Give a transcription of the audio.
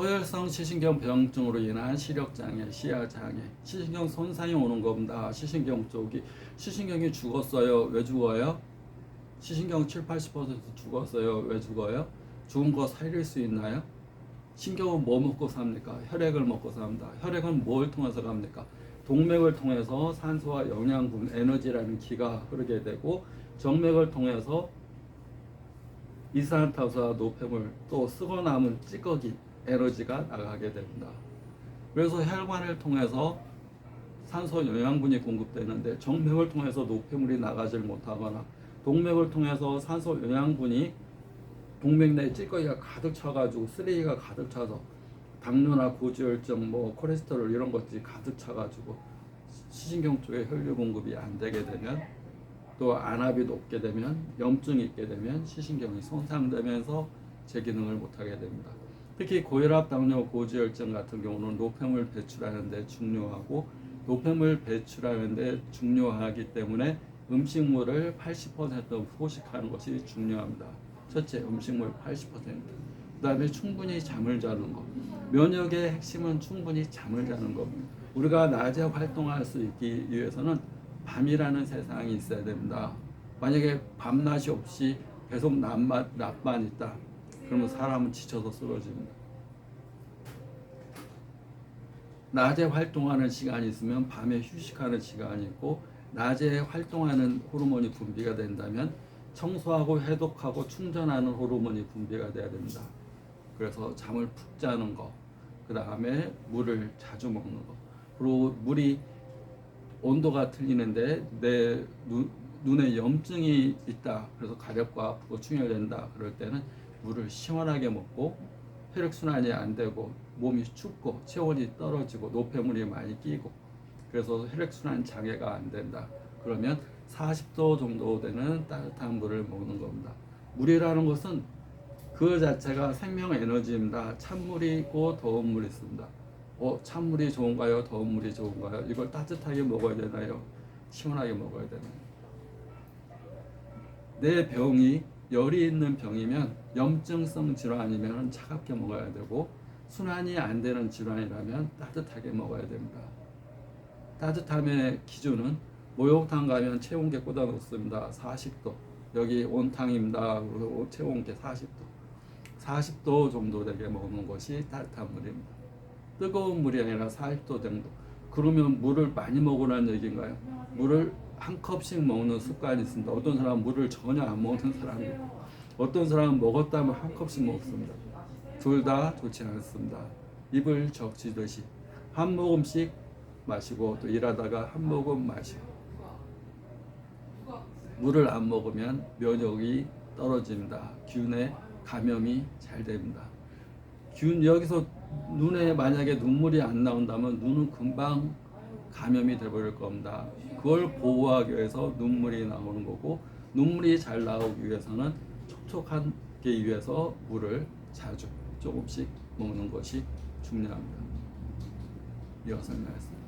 허혈성 시신경 병증으로 인한 시력 장애, 시야 장애, 시신경 손상이 오는 겁니다. 시신경 쪽이 시신경이 죽었어요. 왜 죽어요? 시신경 7, 80% 죽었어요. 왜 죽어요? 죽은 거 살릴 수 있나요? 신경은 뭐 먹고 삽니까? 혈액을 먹고 삽니다. 혈액은 뭘 통해서 갑니까? 동맥을 통해서 산소와 영양분, 에너지라는 기가 흐르게 되고 정맥을 통해서 이산화탄소와 노폐물 또 쓰고 남은 찌꺼기 에너지가 나가게 됩니다. 그래서 혈관을 통해서 산소 영양분이 공급되는데 정맥을 통해서 노폐물이 나가질 못하거나 동맥을 통해서 산소 영양분이 동맥 내에 찌꺼기가 가득 차가지고 쓰레기가 가득 차서 당뇨나 고지혈증, 뭐 콜레스테롤 이런 것들이 가득 차가지고 시신경 쪽에 혈류 공급이 안 되게 되면 또 안압이 높게 되면 염증이 있게 되면 시신경이 손상되면서 제 기능을 못하게 됩니다. 특히 고혈압, 당뇨, 고지혈증 같은 경우는 노폐물 배출하는데 중요하고 노폐물 배출하는데 중요하기 때문에 음식물을 80% 포식하는 것이 중요합니다. 첫째, 음식물 80%. 그다음에 충분히 잠을 자는 것. 면역의 핵심은 충분히 잠을 자는 겁니다. 우리가 낮에 활동할 수 있기 위해서는 밤이라는 세상이 있어야 됩니다. 만약에 밤낮이 없이 계속 낮만, 낮만 있다. 그러면 사람은 지쳐서 쓰러집니다. 낮에 활동하는 시간이 있으면 밤에 휴식하는 시간이 있고 낮에 활동하는 호르몬이 분비가 된다면 청소하고 해독하고 충전하는 호르몬이 분비가 돼야 됩니다. 그래서 잠을 푹 자는 거, 그 다음에 물을 자주 먹는 거, 그리고 물이 온도가 틀리는데 내 눈, 눈에 염증이 있다. 그래서 가렵고 아프고 충혈된다. 그럴 때는 물을 시원하게 먹고 혈액 순환이 안 되고 몸이 춥고 체온이 떨어지고 노폐물이 많이 끼고 그래서 혈액 순환 장애가 안 된다. 그러면 40도 정도 되는 따뜻한 물을 먹는 겁니다. 물이라는 것은 그 자체가 생명 에너지입니다. 찬물이 있고 더운 물이 있습니다. 어, 찬물이 좋은가요? 더운 물이 좋은가요? 이걸 따뜻하게 먹어야 되나요? 시원하게 먹어야 되나요? 내 병이 열이 있는 병이면 염증성 질환이면 차갑게 먹어야 되고 순환이 안 되는 질환이라면 따뜻하게 먹어야 됩니다. 따뜻함의 기준은 목욕탕 가면 체온계 꽂아 놓습니다. 40도. 여기 온탕입니다. 체온계 40도. 40도 정도 되게 먹는 것이 따뜻한 물입니다. 뜨거운 물이 아니라 40도 정도. 그러면 물을 많이 먹으라는 얘기인가요? 물을 한 컵씩 먹는 습관이 있습니다. 어떤 사람은 물을 전혀 안 먹는 사람이 있고, 어떤 사람은 먹었다면 한 컵씩 먹습니다. 둘 다 좋지 않습니다. 입을 적시듯이 한 모금씩 마시고 또 일하다가 한 모금 마시고 물을 안 먹으면 면역이 떨어집니다. 균에 감염이 잘 됩니다. 균 여기서 눈에 만약에 눈물이 안 나온다면 눈은 금방 감염이 돼버릴 겁니다. 그걸 보호하기 위해서 눈물이 나오는 거고 눈물이 잘 나오기 위해서는 촉촉하게 위해서 물을 자주 조금씩 먹는 것이 중요합니다. 이어서 말씀.